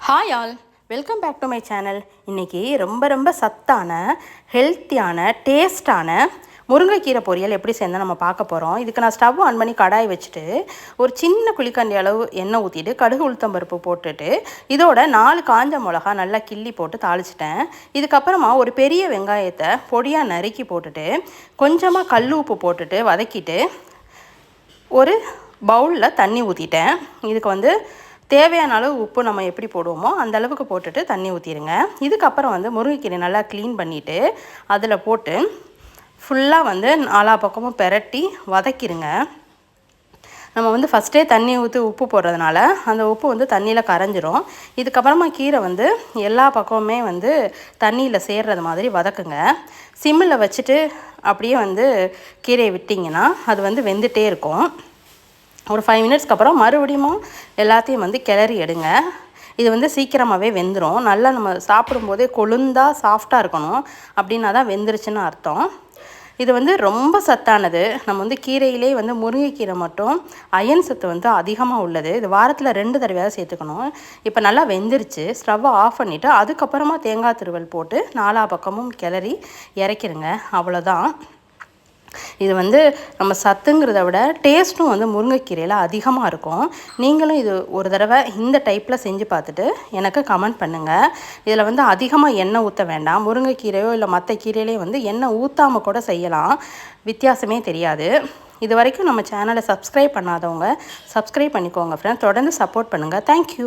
Hi all welcome back to my channel இன்றைக்கி ரொம்ப ரொம்ப சத்தான ஹெல்த்தியான டேஸ்டான முருங்கைக்கீரை பொரியல் எப்படி சேர்ந்தால் நம்ம பார்க்க போகிறோம் இதுக்கு நான் ஸ்டவ் ஆன் பண்ணி கடாய் வச்சுட்டு ஒரு சின்ன குழிக்கண்டி அளவு எண்ணெய் ஊற்றிட்டு கடுகு உளுத்தம்பருப்பு போட்டுட்டு இதோட நாலு காஞ்ச மிளகா நல்லா கிள்ளி போட்டு தாளிச்சிட்டேன். இதுக்கப்புறமா ஒரு பெரிய வெங்காயத்தை பொடியாக நறுக்கி போட்டுட்டு கொஞ்சமாக கல் உப்பு போட்டுட்டு வதக்கிட்டு ஒரு பவுலில் தண்ணி ஊற்றிட்டேன் இதுக்கு வந்து தேவையான அளவு உப்பு நம்ம எப்படி போடுவோமோ அந்த அளவுக்கு போட்டுட்டு தண்ணி ஊற்றிடுங்க இதுக்கப்புறம் வந்து முருங்கைக்கீரை நல்லா க்ளீன் பண்ணிவிட்டு அதில் போட்டு ஃபுல்லாக வந்து நாலா பக்கமும் பெரட்டி வதக்கிடுங்க நம்ம வந்து ஃபஸ்ட்டே தண்ணி ஊற்றி உப்பு போடுறதுனால அந்த உப்பு வந்து தண்ணியில் கரைஞ்சிரும். இதுக்கப்புறமா கீரை வந்து எல்லா பக்கமுமே வந்து தண்ணியில் சேர்றது மாதிரி வதக்குங்க. சிம்மில் வச்சுட்டு அப்படியே வந்து கீரையை விட்டிங்கன்னா அது வந்து வெந்துகிட்டே இருக்கும். ஒரு ஃபைவ் மினிட்ஸ்க்கு அப்புறம் மறுபடியும் எல்லாத்தையும் வந்து கிளறி எடுங்க. இது வந்து சீக்கிரமாகவே வெந்துடும் நல்லா நம்ம சாப்பிடும்போதே கொழுந்தாக சாஃப்டாக இருக்கணும். அப்படின்னா தான் வெந்துருச்சுன்னு அர்த்தம். இது வந்து ரொம்ப சத்தானது. நம்ம வந்து கீரையிலே வந்து முருங்கைக்கீரை மட்டும் அயன் சத்து வந்து அதிகமாக உள்ளது. இது வாரத்தில் ரெண்டு தடவையாக சேர்த்துக்கணும். இப்போ நல்லா வெந்துருச்சு. ஸ்டவ்வை ஆஃப் பண்ணிவிட்டு அதுக்கப்புறமா தேங்காய் திருவல் போட்டு நாலா பக்கமும் கிளறி இறக்கிடுங்க அவ்வளோதான் இது வந்து நம்ம சத்துங்கிறத விட டேஸ்ட்டும் வந்து முருங்கைக்கீரையில் அதிகமாக இருக்கும். நீங்களும் இது ஒரு தடவை இந்த டைப்பில் செஞ்சு பார்த்துட்டு எனக்கு கமெண்ட் பண்ணுங்கள் இதில் வந்து அதிகமாக எண்ணெய் ஊற்ற வேண்டாம். முருங்கைக்கீரையோ இல்லை மற்ற கீரையிலே வந்து எண்ணெய் ஊற்றாமல் கூட செய்யலாம். வித்தியாசமே தெரியாது. இது வரைக்கும் நம்ம சேனலை சப்ஸ்கிரைப் பண்ணாதவங்க சப்ஸ்கிரைப் பண்ணிக்கோங்க ஃப்ரெண்ட் தொடர்ந்து சப்போர்ட் பண்ணுங்கள் தேங்க்யூ